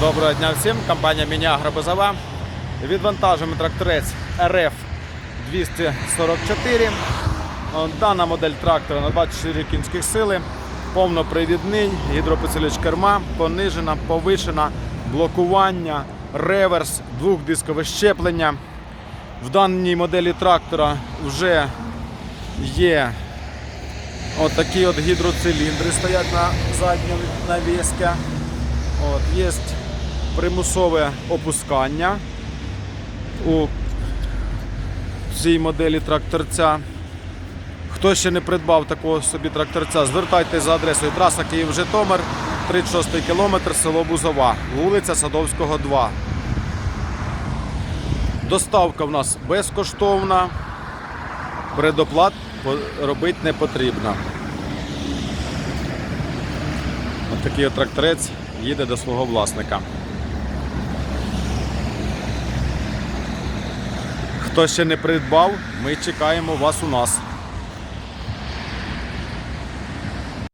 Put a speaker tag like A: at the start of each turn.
A: Доброго дня всім. Компанія Мініагро Базова. Відвантажуємо тракторець RF 244. Дана модель трактора на 24 кінських сили. Повнопривідний, гідропосилювач керма, понижена, повишена, блокування, реверс, двохдискове щеплення. В даній моделі трактора вже є такі от гідроциліндри стоять на задньому навісці. От, є примусове опускання у цій моделі тракторця. Хто ще не придбав такого собі тракторця, звертайтеся за адресою траса Київ-Житомир, 36 кілометр, село Бузова, вулиця Садовського, 2. Доставка в нас безкоштовна. Предоплат робити не потрібно. Ось такий от тракторець їде до свого власника. Хто ще не придбав, ми чекаємо вас у нас.